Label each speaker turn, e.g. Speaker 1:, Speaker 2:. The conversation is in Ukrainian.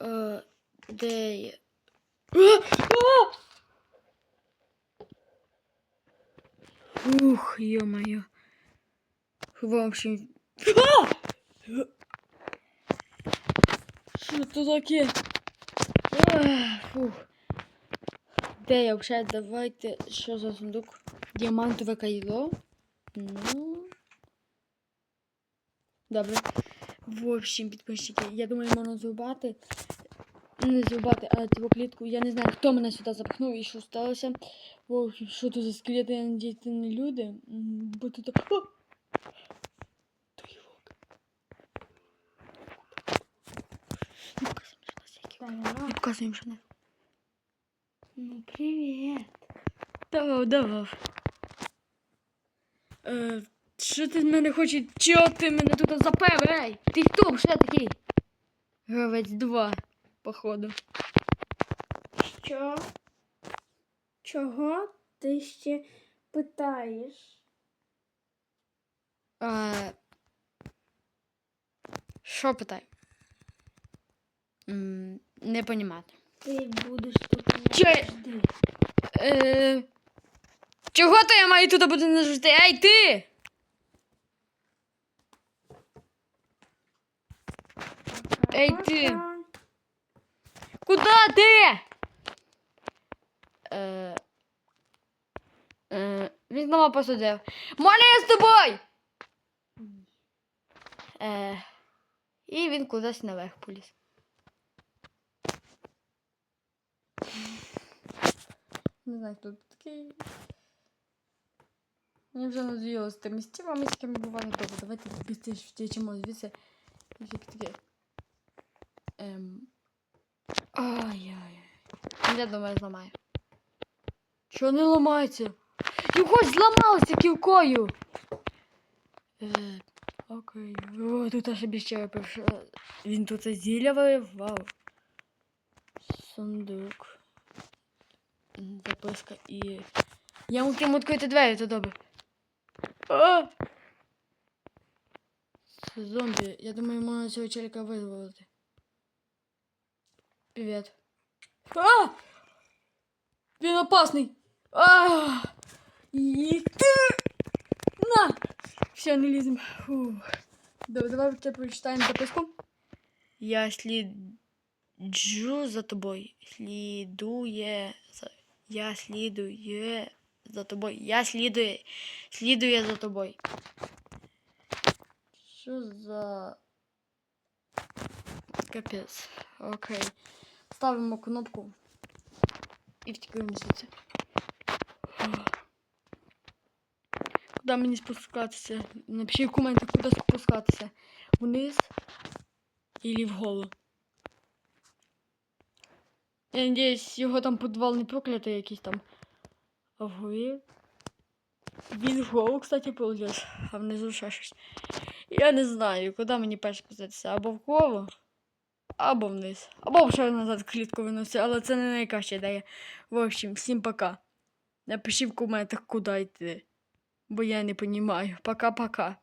Speaker 1: Е, де! Ух, ё-моё. В общем... Що це таке? Фух. Де я взагалі? Давайте. Що за сундук? Діамантове кайло? Ну. Добре. В общем, підписчики, я думаю, можна зрубати. Не зрубати, а цю клітку. Я не знаю, хто мене сюди запихнув і що сталося. В общем, що тут за скелети, я надіюсь, це не люди. Бо тут. О! Не показуємо, що. Не.
Speaker 2: Ну, привет.
Speaker 1: Давав, давав. Е, що ти мене хочеш? Чого ти мене тут запев? Ей? Ти хто вже такий? Гравець 2, походу.
Speaker 2: Що? Чого ти ще питаєш?
Speaker 1: Е, що питай? М, не понімати.
Speaker 2: Ти будеш тут
Speaker 1: Че-
Speaker 2: завжди.
Speaker 1: Е, чого то я маю тут бути жити? Ей, ти! Ей, ти!
Speaker 2: Пока.
Speaker 1: Куда ти? Е, е, він знову посудив. Можна я з тобою? Е, і він кудись наверх поліз. Не знаю, хто тут такий. Мені вже надоїло з тими стівами, з якими бували добре. Давайте більше втечемо звідси. Тільки таке. Ем. Ай-яй. Я думаю, зламаю. Чого не ламається? Його ж зламалося кілкою. Е, окей. О, тут аж більше випив. Він тут зілля варив. Вау. Сундук. Записка і. Я можу йому відкрити двері, то добре. А! Це зомбі. Я думаю, можна цього челика визволити. Привет. А! Він опасний. А! І ти! На! Все, не лізем. Фу. Добре, давай це прочитаємо записку. Я сліджу за тобою. Слідує за... Я слідує за тобою. Я слідує. Слідує за тобою. Що за... Капець. Окей. Ставимо кнопку і втікаємо звідси. Куди мені спускатися? Напиши в коментах, куди спускатися. Вниз или вголо. Я надіюсь, його там підвал не проклятий якийсь там. А вгорі. Він вголо, кстати, полез, а внизу ще щось. Я не знаю, куди мені перше спуститися. Або вголо, або вниз. Або вже назад клітку виносити, але це не найкраща ідея. В общем, всім пока. Напиши в коментах, куди йти. Бо я не розумію. Пока-пока.